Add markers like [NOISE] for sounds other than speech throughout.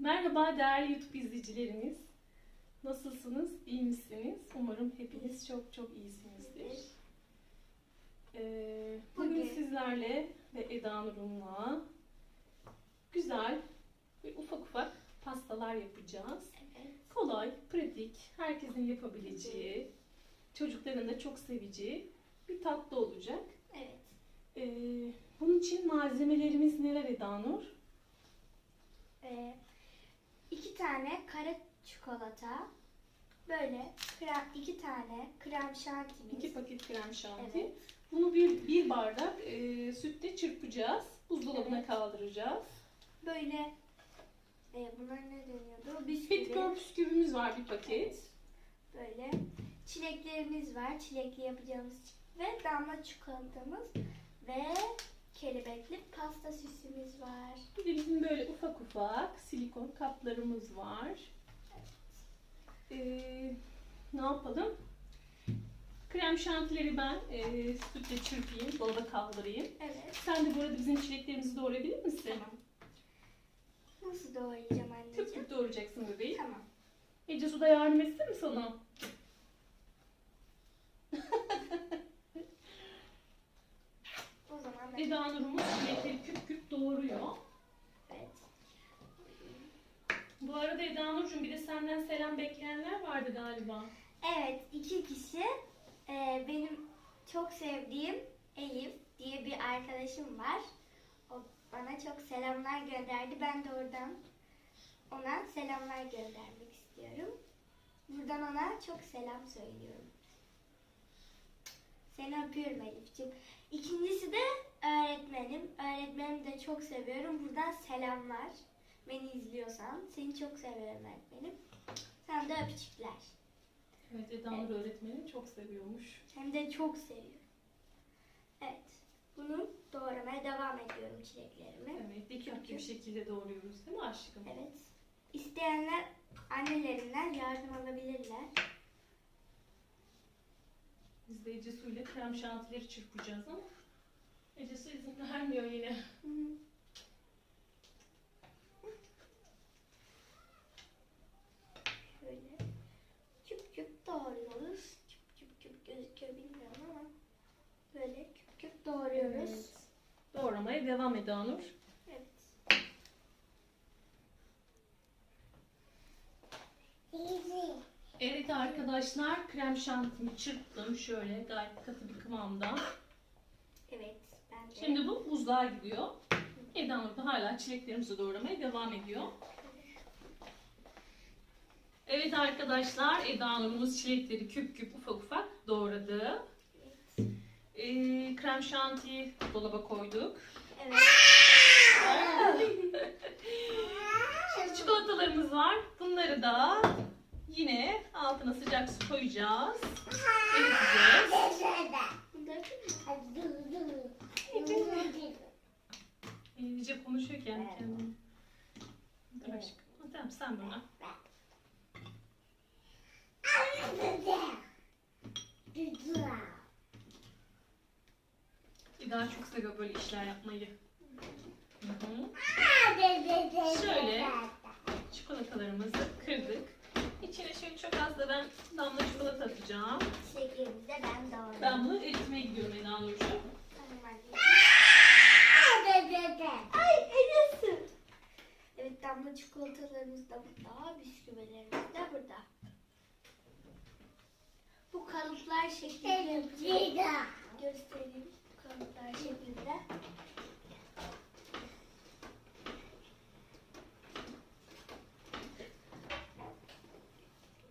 Merhaba değerli YouTube izleyicilerimiz. Nasılsınız? İyi misiniz? Umarım hepiniz çok çok iyisinizdir. Ee, bugün sizlerle ve Eda Nur'umla güzel ve ufak ufak pastalar yapacağız. Kolay, pratik, herkesin yapabileceği, çocukların da çok seveceği bir tatlı olacak. Evet. Ee, bunun için malzemelerimiz neler Eda Nur? Ee, iki tane kara çikolata. Böyle krem, iki tane krem şantimiz. İki paket krem şanti. Evet. Bunu bir, bir bardak e, sütle çırpacağız. Buzdolabına Evet. kaldıracağız. Böyle e, bunlar ne deniyordu? Bisküvi. Petitgör bisküvimiz var bir paket. Böyle çileklerimiz var. Çilekli yapacağımız ve damla çikolatamız ve kelebekli pasta süsümüz var. Bir de bizim böyle ufak ufak silikon kaplarımız var. Ee, ne yapalım? Krem şantileri ben e, sütle çırpayım, dolaba kaldırayım. Evet. Sen de bu arada bizim çileklerimizi doğrayabilir misin? Tamam. Nasıl doğrayacağım anneciğim? küp doğrayacaksın bebeğim. Tamam. Ece Su da yardım etsin mi sana? O zaman ben... Eda Nur'umuz çilekleri küp küp doğruyor. Evet. Bu arada Eda Nurcuğum bir de senden selam bekleyenler vardı galiba. Evet, iki kişi. Ee, benim çok sevdiğim Elif diye bir arkadaşım var. O bana çok selamlar gönderdi. Ben de oradan ona selamlar göndermek istiyorum. Buradan ona çok selam söylüyorum. Seni öpüyorum Elif'ciğim. İkincisi de öğretmenim. Öğretmenimi de çok seviyorum. Buradan selamlar. Beni izliyorsan. Seni çok seviyorum öğretmenim. Sen de öpücükler. Evet Eda Nur öğretmenim çok seviyormuş. Hem de çok seviyorum. Evet. Bunu doğramaya devam ediyorum çileklerimi. Evet dikkatli bir şekilde doğruyoruz değil mi aşkım? Evet. İsteyenler annelerinden yardım alabilirler. Biz de Ece Su ile krem şantileri çırpacağız ama Ece Su izin vermiyor yine. Hı. Şöyle küp küp doğruyoruz. Küp küp küp gözüküyor bilmiyorum ama böyle küp küp doğruyoruz. Evet. Doğramaya devam Eda Nur. Evet. Evet arkadaşlar krem şantimi çırptım şöyle gayet katı bir kıvamda. Evet. Ben de. Şimdi bu buzluğa gidiyor. Eda Nur da hala çileklerimizi doğramaya devam ediyor. Evet arkadaşlar Eda Nur'umuz çilekleri küp küp ufak ufak doğradı. Ee, krem şantiyi dolaba koyduk. Evet. Şimdi çikolatalarımız var. Bunları da yine altına sıcak su koyacağız. Eriteceğiz. Bunu da İyice konuşuyor kendi kendine. Dur aşkım. Tamam sen bana. Eda çok seviyor böyle işler yapmayı. Hı hı. Şöyle. Çikolatalarımızı kırdık. İçine şöyle çok az da ben damla çikolata atacağım. Çileklerimizi de ben doğradım. Ben bunu eritmeye gidiyorum Eda Nurcuğum. Ay Enes'im. Evet damla çikolatalarımız da burada. Bisküvilerimiz de burada. Bu kalıplar şeklinde. Göstereyim. Kalıplar şeklinde.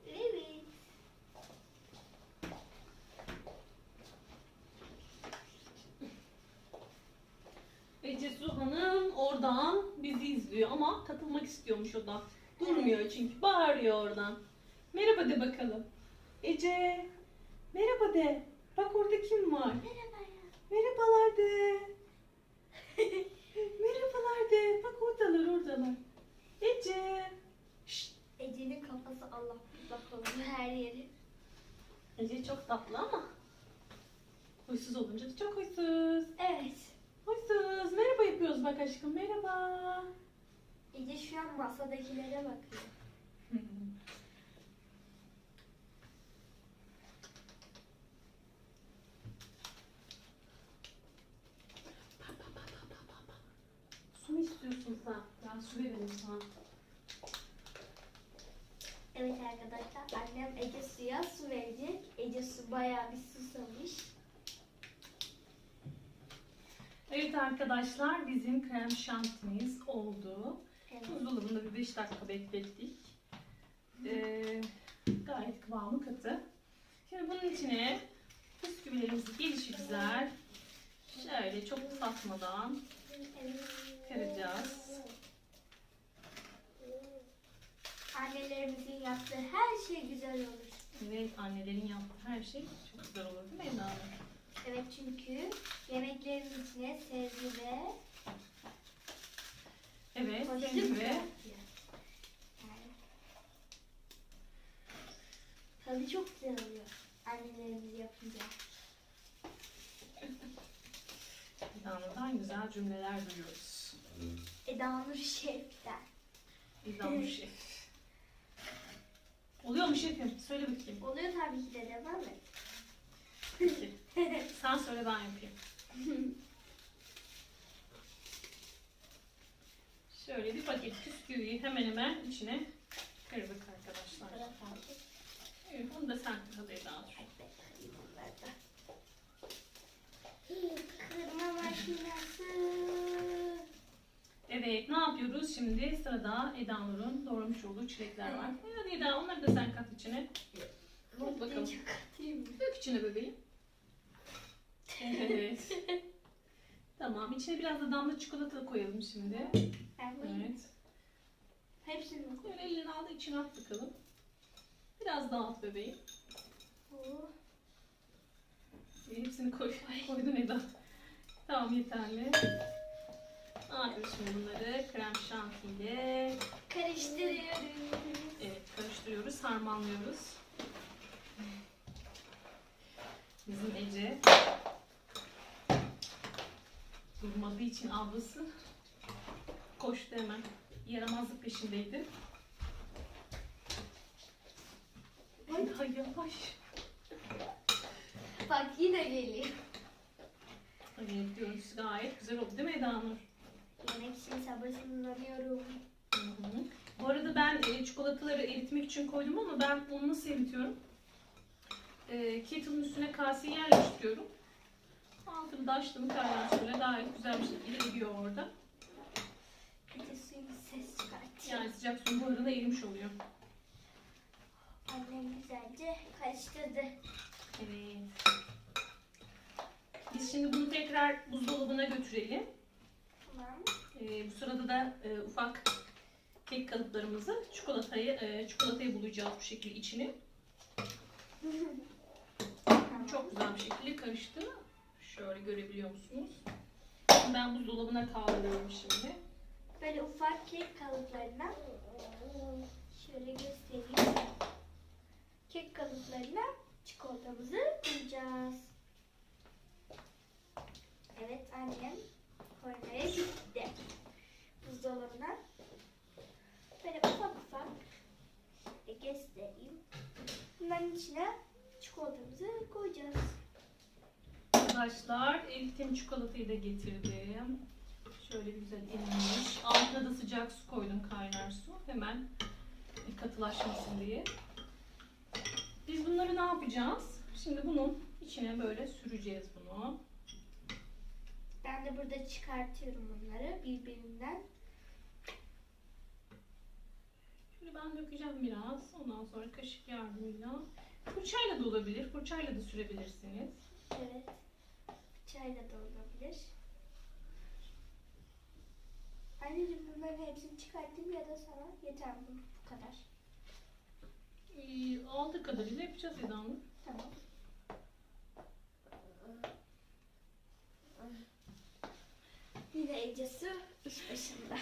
Evet. Ece Su Hanım oradan bizi izliyor ama katılmak istiyormuş o da. Durmuyor çünkü bağırıyor oradan. Merhaba de bakalım. Ece. Merhaba de. Bak orada kim var? Merhaba ya. Merhabalar de. [LAUGHS] Merhabalar de. Bak oradalar oradalar. Ece. Şşt. Ece'nin kafası Allah bir bakalım her yeri. Ece çok tatlı ama huysuz olunca da çok huysuz. Evet. Huysuz. Merhaba yapıyoruz bak aşkım. Merhaba. Ece şu an masadakilere bakıyor. [LAUGHS] Su mu istiyorsun sen? Ben su veririm sana. Evet arkadaşlar annem Ece suya su verecek. Ece su bayağı bir susamış. Evet arkadaşlar bizim krem şantimiz oldu. Evet. Buzdolabında bir 5 dakika beklettik. Ee, gayet kıvamı katı. Şimdi bunun içine bisküvilerimizi gelişi güzel şöyle çok ıslatmadan kıracağız. Annelerimizin yaptığı her şey güzel olur. Evet annelerin yaptığı her şey çok güzel olur değil mi Eda? Evet çünkü yemeklerin içine sevgi ve Evet, ve. Yani tadı çok güzel oluyor annelerimiz yapınca. Eda Hanım'dan güzel cümleler duyuyoruz. Eda Nur Şef'ten. Şef. Oluyor mu şefim? Söyle bakayım. Oluyor tabii ki de devam et. Peki. Sen söyle ben yapayım. Şöyle bir paket bisküviyi hemen hemen içine kırdık arkadaşlar. Evet, bunu da sen Eda Hanım. Kırma makinesi. Evet, ne yapıyoruz şimdi? Sırada Eda Nur'un doğramış olduğu çilekler var. Hadi Eda, onları da sen kat içine. Bak bakalım. Dök içine bebeğim. Evet. [LAUGHS] tamam, içine biraz da damla çikolata koyalım şimdi. Ben koyayım. Evet. Hepsini mi? Böyle elini al, içine at bakalım. Biraz daha at bebeğim. Oo. E, Hepsini koy. Koydun Eda. Tamam, yeterli. Yapıyoruz şimdi bunları? Krem şantiyle. Karıştırıyoruz. Evet, karıştırıyoruz, harmanlıyoruz. Bizim Ece durmadığı için ablası koştu hemen. Yaramazlık peşindeydi. Eda yavaş. Bak yine geliyor. Evet, görüntüsü gayet güzel oldu değil mi Eda Nur? Yemek için sabırsızlanıyorum. Hı hı. Bu arada ben e, çikolataları eritmek için koydum ama ben onu nasıl eritiyorum? E, kettle'ın üstüne kaseyi yerleştiriyorum. Altını da açtım kaynar suyla gayet güzel bir şekilde eriyor orada. Bir de suyun ses çıkartıyor. Yani sıcak suyun buharına erimiş oluyor. Annem güzelce karıştırdı. Evet. Biz şimdi bunu tekrar buzdolabına götürelim. Tamam. E, bu sırada da e, ufak kek kalıplarımızı çikolatayı e, çikolatayı bulayacağız bu şekilde içini. [LAUGHS] Çok güzel bir şekilde karıştı. Şöyle görebiliyor musunuz? Ben buzdolabına kaldırıyorum şimdi. Böyle ufak kek kalıplarına şöyle göstereyim. Kek kalıplarına çikolatamızı koyacağız. Evet annem koymaya gitti. Buzdolabına. Böyle ufak ufak şöyle göstereyim. Bunların içine çikolatamızı koyacağız. Arkadaşlar eritim çikolatayı da getirdim. Şöyle güzel erimiş. Altına da sıcak su koydum kaynar su. Hemen katılaşmasın diye. Biz bunları ne yapacağız? Şimdi bunun içine böyle süreceğiz bunu. Ben de burada çıkartıyorum bunları birbirinden. Şöyle ben dökeceğim biraz. Ondan sonra kaşık yardımıyla. Fırçayla da olabilir. Fırçayla da sürebilirsiniz. Evet. Çayla da olabilir. Anneciğim bunların hepsini çıkartayım ya da sana yeter bu, bu kadar? Ee, aldığı kadarıyla yapacağız Hanım. Tamam. Yine Ecesi iş başında.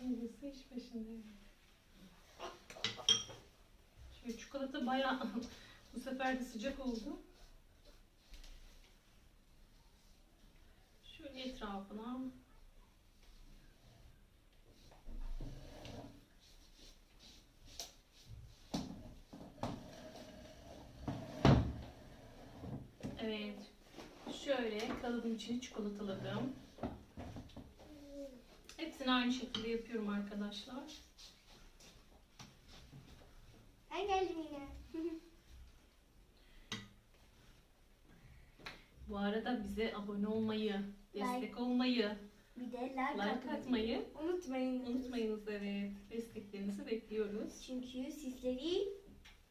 Öncesi iş başında. Şöyle çikolata bayağı [LAUGHS] bu sefer de sıcak oldu. etrafına Evet. Şöyle kalıbın içini çikolataladım. Hepsini aynı şekilde yapıyorum arkadaşlar. Ben geldim yine. Bu arada bize abone olmayı, destek olmayı, bir de like, like atmayı atmayı unutmayın. unutmayınız. Evet. Desteklerinizi bekliyoruz. Çünkü sizleri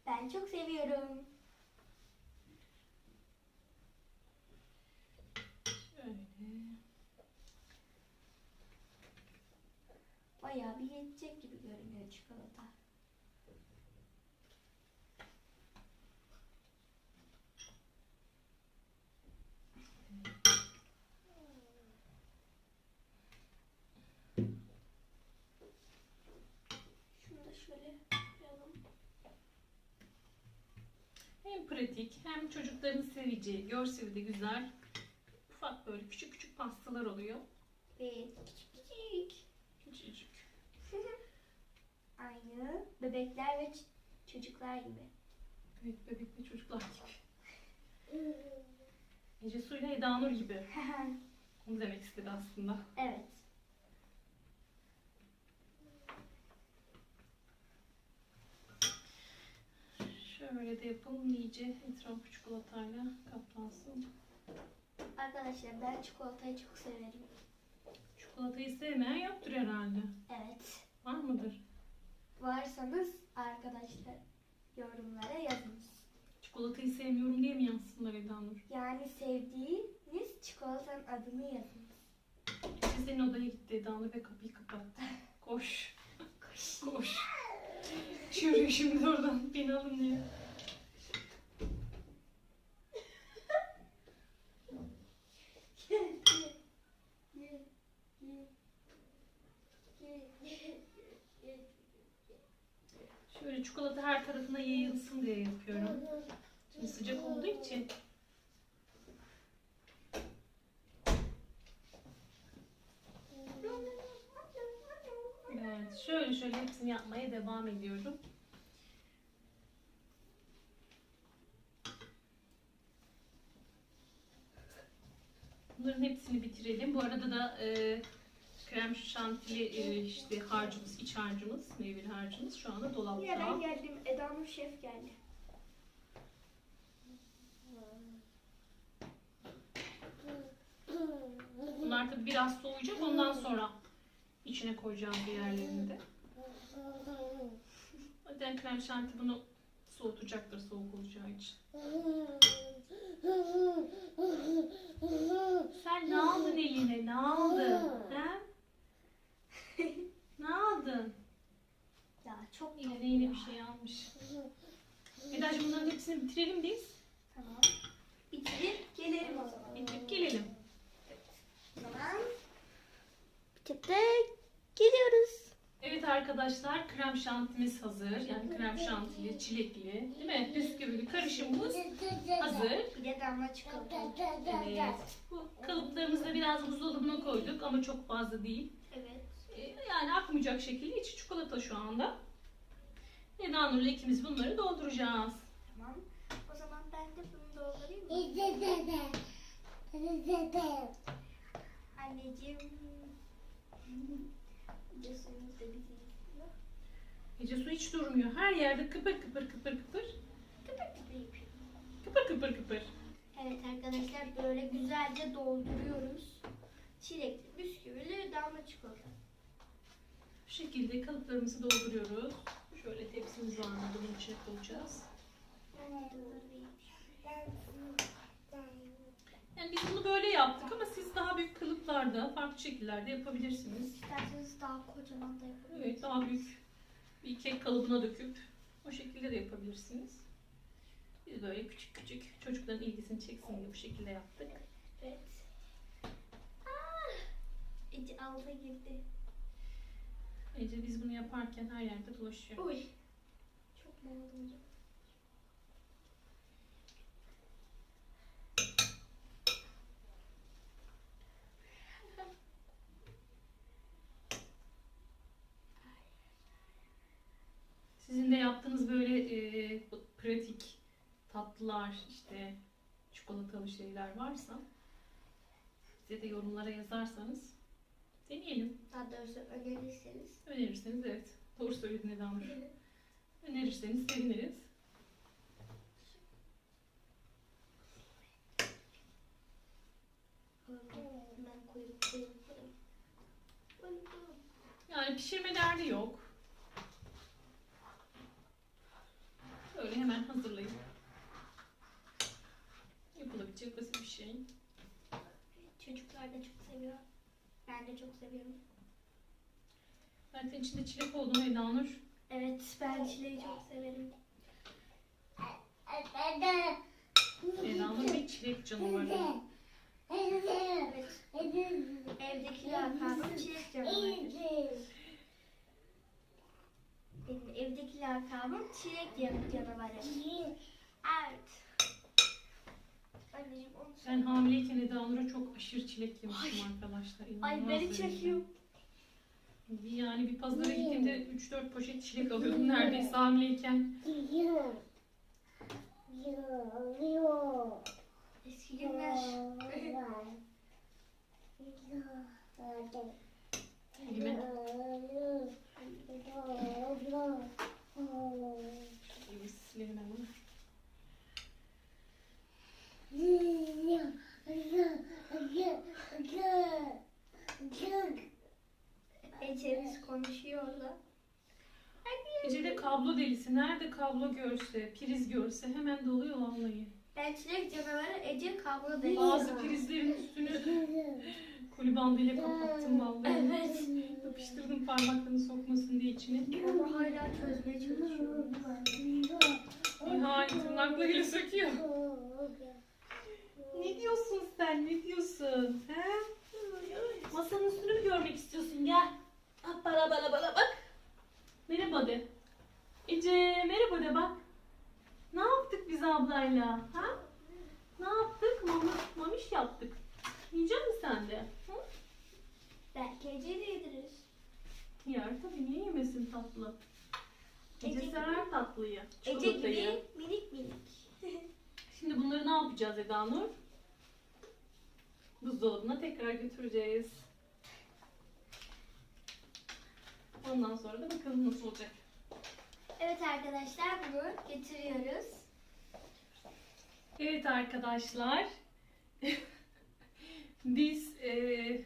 ben çok seviyorum. Şöyle. Bayağı bir yetecek gibi görünüyor çikolata. Şunu da şöyle koyalım. Hem pratik hem çocukların seveceği, görseli de güzel. Ufak böyle küçük küçük pastalar oluyor. Ve küçük küçük. Küçücük. [LAUGHS] Aynı bebekler ve çocuklar gibi. Evet bebekli çocuklar gibi. [LAUGHS] Ece suyla Eda Nur gibi. [LAUGHS] Onu demek istedi aslında. evet. Şöyle de yapalım iyice etrafı çikolatayla kaplansın. Arkadaşlar ben çikolatayı çok severim. Çikolatayı sevmeyen yoktur herhalde. Evet. Var mıdır? Varsanız arkadaşlar yorumlara yazınız. Çikolatayı sevmiyorum diye mi yazsınlar Eda Nur? Yani sevdiğiniz çikolatanın adını yazınız. Sizin odaya gitti Eda Nur ve kapıyı kapattı. [LAUGHS] Koş. Koş. Koş. Çığırıyor şimdi oradan. Beni alın diye. Şöyle çikolata her tarafına yayılsın diye yapıyorum. Şimdi sıcak olduğu için. Evet, şöyle şöyle hepsini yapmaya devam ediyorum. Bunların hepsini bitirelim. Bu arada da e, krem şantili e, işte harcımız, iç harcımız, meyveli harcımız şu anda dolapta. Yine ben geldim. Eda Nur Şef geldi. Bunlar tabii biraz soğuyacak. Ondan sonra içine koyacağım diğerlerini de. Zaten krem şanti bunu soğutacaktır soğuk olacağı için. Sen ne aldın eline? Ne aldın? He? [LAUGHS] ne aldın? Ya çok Yine yine bir şey almış. Eda'cığım bunların hepsini bitirelim biz. Tamam. Bitirip gelelim o zaman. Bitirip gelelim. Bitirip de geliyoruz. Evet arkadaşlar krem şantimiz hazır. Yani krem şantili, çilekli, değil mi? Bisküvili karışımımız hazır. Bir de damla çikolata. Evet. Bu kalıplarımızı da biraz buzdolabına koyduk ama çok fazla değil. Evet. Ee, Yani akmayacak şekilde içi çikolata şu anda. Eda Nur'la ikimiz bunları dolduracağız. Tamam. O zaman ben de bunu doldurayım mı? Anneciğim. Gece su hiç durmuyor. Her yerde kıpır kıpır kıpır kıpır. Kıpır kıpır yapıyorum. Kıpır kıpır kıpır. Evet arkadaşlar böyle güzelce dolduruyoruz. Çilekli, bisküvili, damla çikolata. Bu şekilde kalıplarımızı dolduruyoruz. Şöyle tepsimiz var bunun içine koyacağız. Yani biz bunu böyle yaptık ama siz daha büyük kalıplarda, farklı şekillerde yapabilirsiniz. İsterseniz daha kocaman da yapabiliriz. Evet, daha büyük bir kek kalıbına döküp o şekilde de yapabilirsiniz. Biz böyle küçük küçük çocukların ilgisini çeksin diye bu şekilde yaptık. Evet. Ah! Ece alta girdi. Ece biz bunu yaparken her yerde dolaşıyor. Uy. Çok monotonca. Sizin de yaptığınız böyle e, pratik tatlılar işte çikolatalı şeyler varsa bize de yorumlara yazarsanız deneyelim. Daha doğrusu önerirseniz. Önerirseniz evet. Doğru söyledin Eda Nur. Önerirseniz seviniriz. Yani pişirme derdi yok. Öyle hemen hazırlayıp yapılabilecek basit bir şey. Çocuklar da çok seviyor. Ben de çok seviyorum. Zaten içinde çilek olduğunu Eda Nur. Evet ben çileği çok severim. Eda Nur bir çilek canavarı. Evet. Evdeki lakabım çilek canavarı. Benim evdeki lakabım çilek canavarı. Evet. Anneciğim onu Ben hamileyken Eda Nur'a çok aşırı çilek yemiştim arkadaşlar. İnanılmaz Ay beni derecede. çekiyor. Yani bir pazara gittiğimde 3-4 poşet çilek alıyordum neredeyse hamileyken. Eski günler. Elime elimi silelim hemen. Ece'miz konuşuyor orada. Ece de kablo delisi. Nerede kablo görse, priz görse hemen doluyor vallahi. Ben çilek canavarı Ece kablo değil. Bazı prizlerin üstünü [LAUGHS] koli bandıyla kapattım vallahi. Evet. Yapıştırdım parmaklarını sokmasın diye içine. Ama hala çözmeye çalışıyorum. Nihal tırnaklarıyla söküyor. [LAUGHS] Ne diyorsun sen? Ne diyorsun? He? Masanın üstünü mü görmek istiyorsun? Gel. Ah, Bana bana bana bak. Merhaba de. Ece merhaba de bak. Ne yaptık biz ablayla? Ha? Ne yaptık? Mamuş, mamiş yaptık. Yiyecek misin sen de? Hı? Belki Ece'yi de yediririz. Yer tabii niye yemesin tatlı? Ece Ece sever tatlıyı. Ece gibi minik minik. [LAUGHS] Şimdi bunları ne yapacağız Eda Nur? Buzdolabına tekrar götüreceğiz. Ondan sonra da bakalım nasıl olacak. Evet arkadaşlar bunu getiriyoruz. Evet arkadaşlar. [LAUGHS] Biz eee,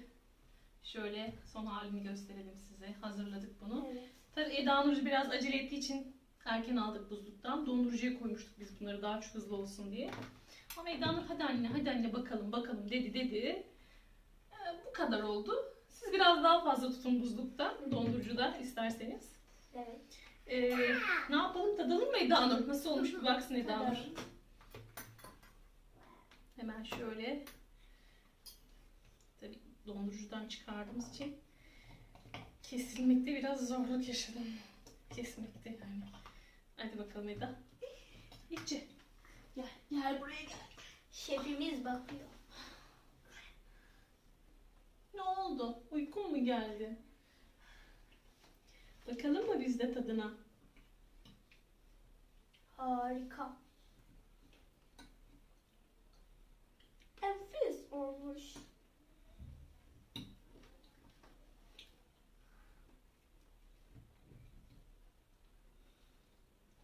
şöyle son halini gösterelim size. Hazırladık bunu. Evet. Tabii Eda Nurcu biraz acele ettiği için erken aldık buzluktan. Dondurucuya koymuştuk biz bunları daha çok hızlı olsun diye. Ama Eda Nur hadi anne hadi anne bakalım bakalım dedi dedi. Ee, bu kadar oldu. Siz biraz daha fazla tutun buzlukta, dondurucuda isterseniz. Evet. Ee, ne yapalım tadalım mı Eda Nur? Nasıl olmuş bir baksın Eda. Tadalım. Hemen şöyle. Tabii dondurucudan çıkardığımız için kesilmekte biraz zorluk yaşadım. Kesmekte yani. Hadi bakalım Eda. İçe. Gel, gel buraya gel. Şefimiz bakıyor. Ne oldu? Uykun mu geldi? Bakalım mı biz de tadına? Harika. Enfes olmuş.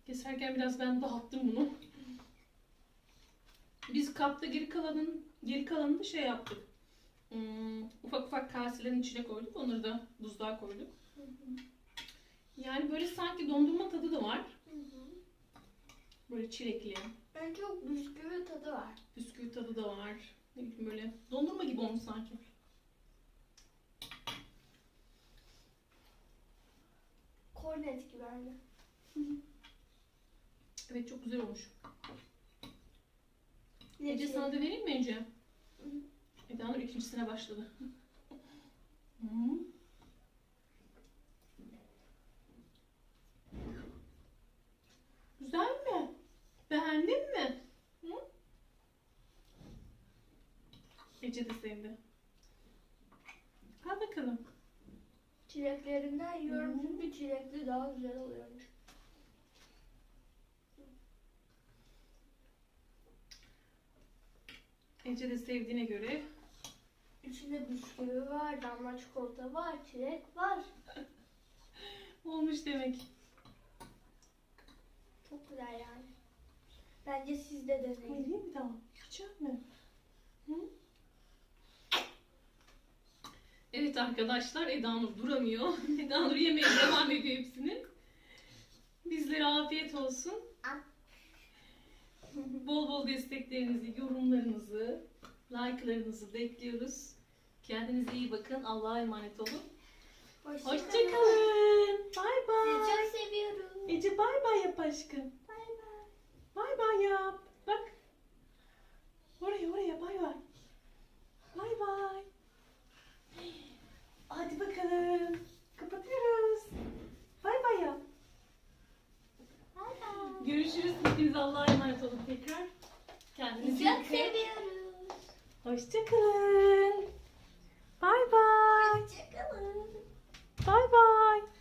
Keserken biraz ben dağıttım bunu. Biz kapta geri kalanın geri kalanını şey yaptık. Hmm, ufak ufak kaselerin içine koyduk. Onları da buzluğa koyduk. Yani böyle sanki dondurma tadı da var. Böyle çilekli. Ben çok bisküvi tadı var. Bisküvi tadı da var. Ne bileyim böyle dondurma gibi olmuş sanki. Kornet gibi aynı. Evet çok güzel olmuş. Ne Ece sana da vereyim mi Ece? Eda Nur ikincisine başladı. Hı. Güzel mi? Beğendin mi? Hı? Ece de sevdi. Al bakalım. Çileklerinden yiyorum çünkü çilekli daha güzel oluyormuş. Ece de sevdiğine göre İçinde bisküvi var, damla çikolata var, çilek var. [LAUGHS] olmuş demek. Çok güzel yani. Bence siz de deneyin. Koyayım mı daha? Küçük mü? Hı? Evet arkadaşlar Eda Nur duramıyor. [LAUGHS] Eda Nur yemeye devam ediyor hepsini. Bizlere afiyet olsun. Bol bol desteklerinizi, yorumlarınızı, like'larınızı bekliyoruz. Kendinize iyi bakın. Allah'a emanet olun. Hoşçakalın. Hoşçakalın. Bay bay. Sizi çok seviyorum. Ece bay bay yap aşkım. Bay bay. Bay bay yap. Bak. Oraya oraya bay bay. Bay bay. Hadi bakalım. Kapatıyoruz. Bay bay yap. Bay bay. Görüşürüz. Hepiniz Allah'a emanet olun tekrar. Kendinizi çok seviyoruz. Hoşçakalın. Bay bay. Hoşçakalın. Bye bye.